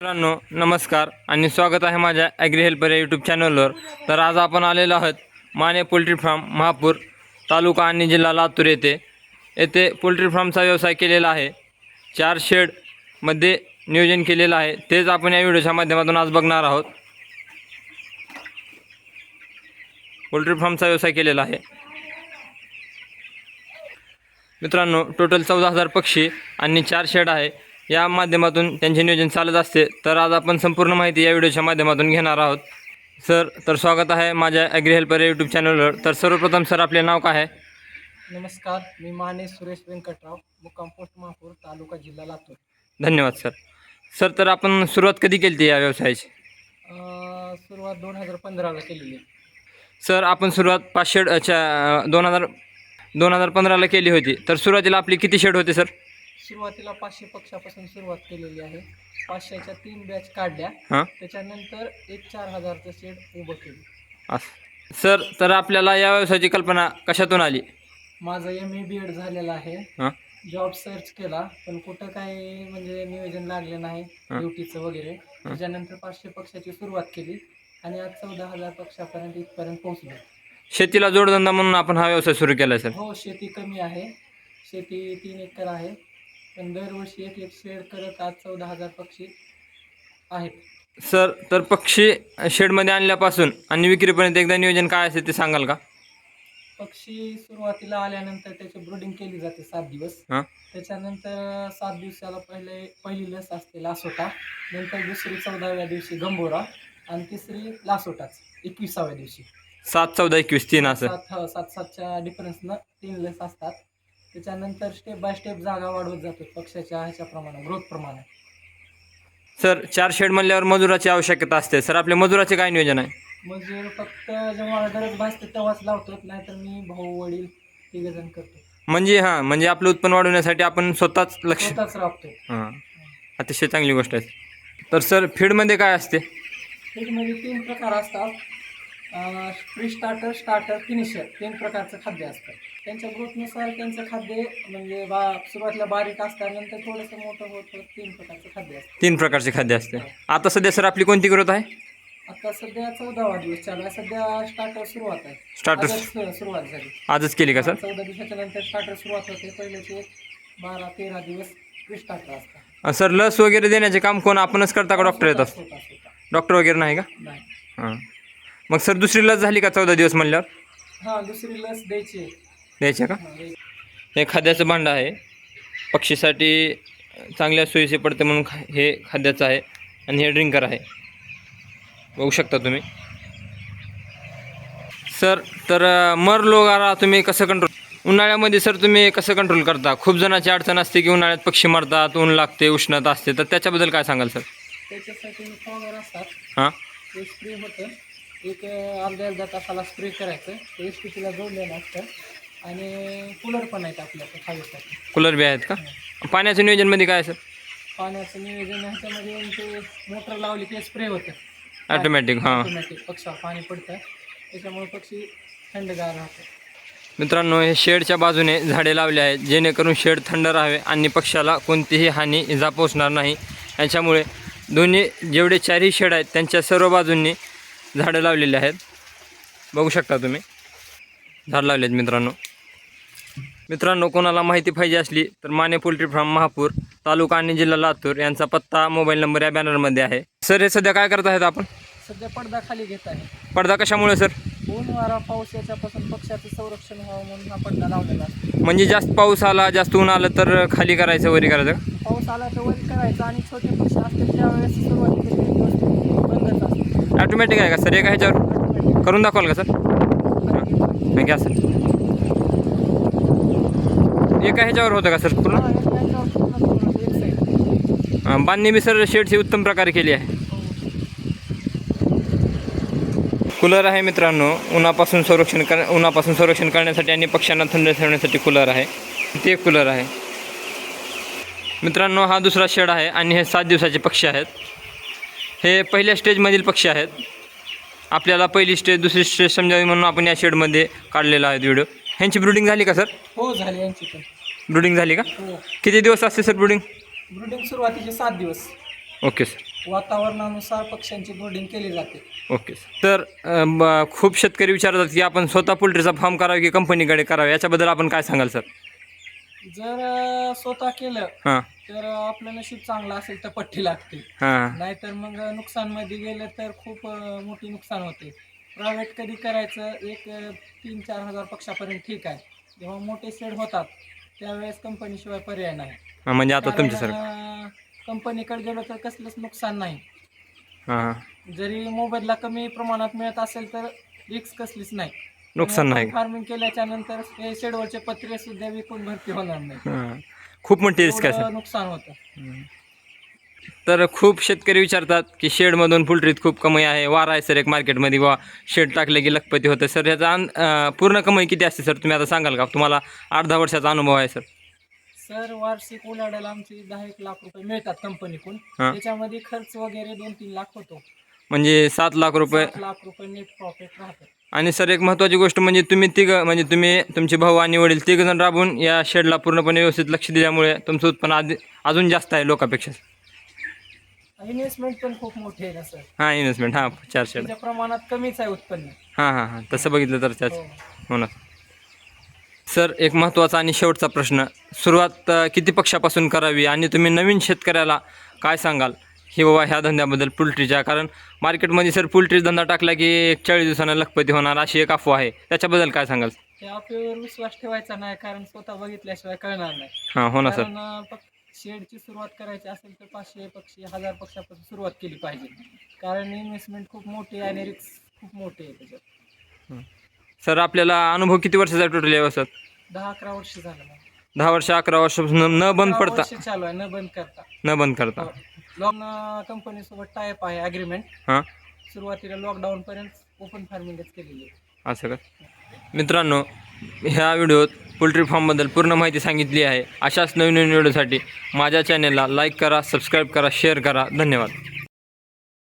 मित्रांनो नमस्कार आणि स्वागत आहे माझ्या ॲग्री हेल्पर या यूट्यूब चॅनलवर तर आज आपण आलेलो आहोत माने पोल्ट्री फार्म महापूर तालुका आणि जिल्हा लातूर येथे. येथे पोल्ट्री फार्मचा व्यवसाय केलेला आहे. चार शेडमध्ये नियोजन केलेलं आहे. तेच आपण या व्हिडिओच्या माध्यमातून आज बघणार आहोत. पोल्ट्री फार्मचा व्यवसाय केलेला आहे. मित्रांनो टोटल चौदा हजार पक्षी आणि चार शेड आहे. या माध्यमातून त्यांचे नियोजन चालत असते. तर आज आपण संपूर्ण माहिती या व्हिडिओच्या माध्यमातून घेणार आहोत. सर तर स्वागत आहे माझ्या ॲग्री हेल्पर यूट्यूब चॅनलवर तर सर्वप्रथम सर आपले नाव काय आहे? नमस्कार मी माने सुरेश व्यंकटराव मुक्काम पोस्ट महापूर तालुका जिल्हा लातूर. धन्यवाद सर. सर तर आपण सुरुवात कधी केली होती या व्यवसायाची? सुरुवात दोन हजार पंधराला केलेली. सर आपण सुरुवात पाच शेड अच्छा दोन हजार दोन हजार पंधराला केली होती. तर सुरुवातीला आपली किती शेड होते सर? सुरुवातीला पाचशे पक्षापासून सुरुवात केलेली आहे. पाचशेच्या तीन बॅच काढल्या. हां? त्याच्यानंतर एक चार हजारचं शेड उभं केलं. असं. सर तर आपल्याला या व्यवसायाची कल्पना कशातून आली? माझं एम ए बी एड झालेलं आहे. हां? जॉब सर्च केला पण कुठं काही म्हणजे नियोजन लागलं नाही हां. ड्युटीचं वगैरे. त्याच्यानंतर पाचशे पक्षाची सुरुवात केली आणि आज चौदा हजार पक्षापर्यंत इथपर्यंत पोहोचलो. शेतीला जोडधंदा म्हणून आपण हा व्यवसाय सुरू केला सर. हो शेती कमी आहे. शेती तीन एकर आहे. पण दरवर्षी एक एक शेड करत आज चौदा हजार पक्षी आहेत. सर तर पक्षी शेडमध्ये आणल्यापासून आणि विक्रीपर्यंत एकदा नियोजन काय असेल ते सांगाल का? पक्षी सुरुवातीला आल्यानंतर त्याची ब्रुडिंग केली जाते सात दिवस. हां? त्याच्यानंतर सात दिवसाला पहिले पहिली लस असते लासोटा नंतर दुसरी चौदाव्या दिवशी गंभोरा आणि तिसरी लासोटाच एकविसाव्या दिवशी. सात चौदा एकवीस तीन असं? सात ह- सात सातच्या डिफरन्सनं तीन लस असतात. त्याच्यानंतर स्टेप बाय स्टेप जागा वाढवत जातो पक्षाच्या ह्याच्या प्रमाणे ग्रोथ प्रमाणे. सर चार शेड म्हणल्यावर मजुराची आवश्यकता असते. सर आपल्या मजुराचे काय नियोजन आहे? मजूर फक्त जेव्हा गरज भासते तेव्हाच लावतो नाहीतर मी भाऊ वडील तिघ जण करतो. म्हणजे हां म्हणजे आपलं उत्पन्न वाढवण्यासाठी आपण स्वतःच लक्ष स्वतःच राबतो हां अतिशय चांगली गोष्ट आहे. तर सर फीडमध्ये काय असते? फीडमध्ये तीन प्रकार असतात. प्री स्टार्टर स्टार्टर फिनिशर तीन प्रकारचं खाद्य असतं. त्यांच्या ग्रोथनुसार त्यांचं खाद्य म्हणजे बा सुरुवातीला बारीक असतात नंतर थोडंसं मोठं होत तीन प्रकारचं खाद्य असतं. तीन प्रकारचे खाद्य असते. आता सध्या सर आपली कोणती ग्रोथ आहे? आता सध्या चौदावा दिवस चालू आहे. सध्या स्टार्टर सुरुवात आहे. आजच सुरुवात झाली. आजच केली का सर? चौदा दिवसाच्या नंतर स्टार्टर सुरुवात होते. पहिल्याचे बारा तेरा दिवस प्री स्टार्टर असतात. सर लस वगैरे देण्याचे काम कोण आपणच करता का डॉक्टर येतात स्वतः- स्वतः- स्वतः. डॉक्टर वगैरे नाही का? नाही. हां. मग सर दुसरी लस झाली का चौदा दिवस म्हणल्यावर? हा दुसरी लस द्यायची आहे. द्यायच्या का? हा, द्यायची. हे खाद्याचं भांडं आहे. पक्षीसाठी चांगल्या सोयीचे पडते म्हणून खा हे खाद्याचं आहे आणि हे ड्रिंकर आहे. बघू शकता तुम्ही. सर तर अं, मर लोगारा तुम्ही कसं कंट्रोल उन्हाळ्यामध्ये सर तुम्ही कसं कंट्रोल करता? खूप जणांची अडचण असते की उन्हाळ्यात पक्षी मरतात ऊन लागते उष्णता असते. तर त्याच्याबद्दल काय सांगाल सर? त्याच्यासाठी फॉगर असतात. हां? ते स्प्रे होतं. एक अर्ध्या अर्ध्या तासाला स्प्रे करायचं. ते एस टी पीला जोडलेलं असतं. आणि कूलर पण आहेत आपल्याकडे खालीसाठी कूलर बी आहेत का? पाण्याचं नियोजनमध्ये काय सर पाण्याचं नियोजन ह्याच्यामध्ये ते मोटर लावली की स्प्रे होतं. ॲटोमॅटिक हां. ऑटोमॅटिक पक्षावर पाणी पडतं. त्याच्यामुळे पक्षी थंडगार राहतो मित्रांनो हे शेडच्या बाजूने झाडे लावले आहेत. जेणेकरून शेड थंड राहावे आणि पक्षाला कोणतीही हानी इजा पोचणार नाही. याच्यामुळे दोन्ही जेवढे चारही शेड आहेत त्यांच्या सर्व बाजूंनी झाडं लावलेली आहेत. बघू शकता तुम्ही. झाड लावले आहेत मित्रांनो. मित्रांनो कोणाला माहिती पाहिजे असली तर माने पोल्ट्री फार्म महापूर तालुका आणि जिल्हा लातूर यांचा पत्ता मोबाईल नंबर या बॅनरमध्ये आहे. सर हे सध्या काय करत आहेत आपण? सध्या पडदा खाली घेत आहे. पडदा कशामुळे सर? ऊन वारा पाऊस याच्यापासून पक्षाचं संरक्षण व्हावं म्हणून हा पडदा लावलेला म्हणजे जास्त पाऊस आला जास्त ऊन आलं तर खाली करायचं वरी करायचं? पाऊस आला तर वरी करायचा आणि छोटे पक्षी असतील त्यावेळेस बंदच ॲटोमॅटिक आहे का सर? एका ह्याच्यावर? करून दाखवाल का सर? हां. घ्या सर. एका ह्याच्यावर होतं का सर पूर्ण? बांधणी मी सर शेडची उत्तम प्रकारे केली आहे. कूलर आहे मित्रांनो उन्हापासून संरक्षण कर उन्हापासून संरक्षण करण्यासाठी आणि पक्ष्यांना थंड ठेवण्यासाठी कूलर आहे. ते एक कूलर आहे. मित्रांनो हा दुसरा शेड आहे आणि हे सात दिवसाचे पक्षी आहेत. हे पहिल्या स्टेजमधील पक्षी आहेत. आपल्याला पहिली स्टेज दुसरी स्टेज समजावी म्हणून आपण या शेडमध्ये काढलेला आहे व्हिडिओ. ह्यांची ब्रुडिंग झाली का सर? हो झाली यांची पण. ब्रुडिंग झाली का? हो. किती दिवस असते सर ब्रुडिंग? ब्रुडिंग सुरुवातीचे सात दिवस. Okay sir. वातावरणानुसार पक्ष्यांची ब्रोडिंग केली जाते. ओके तर अ, ब- खूप शेतकरी विचारतात की आपण स्वतः पोल्ट्रीचा फार्म करावा की कंपनीकडे करावा? याच्याबद्दल आपण काय सांगाल सर? जर अं, स्वतः केलं हां. तर आपलं नशीब चांगलं असेल तर पट्टी लागते. हां. नाहीतर मग नुकसानमध्ये गेलं तर खूप अं, मोठी नुकसान होते. प्रायव्हेट कधी करायचं? एक अं, तीन चार हजार पक्षापर्यंत ठीक आहे. जेव्हा मोठे शेड होतात त्यावेळेस कंपनीशिवाय पर्याय नाही. हां, म्हणजे आता तुमच्या सर कंपनीकडे गेलो तर कसलंच नुकसान नाही. हां जरी मोबदला कमी प्रमाणात मिळत असेल तर रिक्स कसलीच नाही. नुकसान नाही. फार्मिंग केल्याच्यानंतर हे शेडवरचे पत्रे सुद्धा विकून भरती होणार नाही. हां. खूप मोठी रिस्क आहे नुकसान होतं. तर खूप शेतकरी विचारतात की शेडमधून पोल्ट्रीत खूप कमाई आहे वारा आहे सर एक मार्केटमध्ये किंवा शेड टाकले की लखपती होतं. सर ह्याचा अन- अं, पूर्ण कमाई किती असते सर तुम्ही आता सांगाल का? तुम्हाला आठ दहा वर्षाचा अनुभव आहे सर सर वार्षिक उलाढायला आमची दहा एक लाख रुपये मिळतात कंपनीकडून हां. त्याच्यामध्ये खर्च वगैरे दोन तीन लाख होतो. म्हणजे सात लाख रुपये सात लाख रुपये नेट प्रॉफिट राहतं. आणि सर एक महत्त्वाची गोष्ट म्हणजे तुम्ही तिघ म्हणजे तुम्ही तुमचे भाऊ आणि वडील तिघ जण राबून या शेडला पूर्णपणे व्यवस्थित लक्ष दिल्यामुळे तुमचं उत्पन्न आधी अजून जास्त आहे लोकांपेक्षा. इन्व्हेस्टमेंट पण खूप मोठी आहे ना सर? हां इन्व्हेस्टमेंट हां चार शेड. त्याच्या प्रमाणात कमीच आहे उत्पन्न. हां हां हां तसं बघितलं तर त्याच हो. होणार सर एक महत्त्वाचा आणि शेवटचा प्रश्न. सुरुवात अ, किती पक्षापासून करावी आणि तुम्ही नवीन शेतकऱ्याला काय सांगाल? की बाबा ह्या धंद्याबद्दल पोल्ट्रीच्या कारण मार्केटमध्ये सर पोल्ट्री धंदा टाकला की एक चाळीस दिवसांना लखपती होणार अशी एक अफवा आहे. त्याच्याबद्दल काय सांगाल? त्या आपल्यावर विश्वास ठेवायचा नाही कारण स्वतः बघितल्याशिवाय कळणार नाही. हां हो ना सर कारण अं, पक- शेडची सुरुवात करायची असेल तर पाचशे पक्षी हजार पक्षापासून सुरुवात केली पाहिजे. कारण इन्व्हेस्टमेंट खूप मोठी आहे आणि रिक्स खूप मोठी आहे त्याच्यात. सर आपल्याला अनुभव किती वर्षाचा टोटल सर दहा अकरा वर्ष झालं मला. दहा वर्ष अकरा वर्षापासून न- बंद अकरा पडता. वर्ष चालू आहे न बंद करता. न बंद करता. लॉन कंपनी सोबत टायप आहे अग्रीमेंट हां. सुरुवातीला लॉकडाऊन पर्यंत ओपन फार्मिंगच केलेली आहे. असं का? मित्रांनो ह्या व्हिडिओत पोल्ट्री फार्मबद्दल पूर्ण माहिती सांगितली आहे. अशाच नवीन नवीन व्हिडिओसाठी माझ्या चॅनेलला लाईक करा सबस्क्राईब करा शेअर करा. धन्यवाद.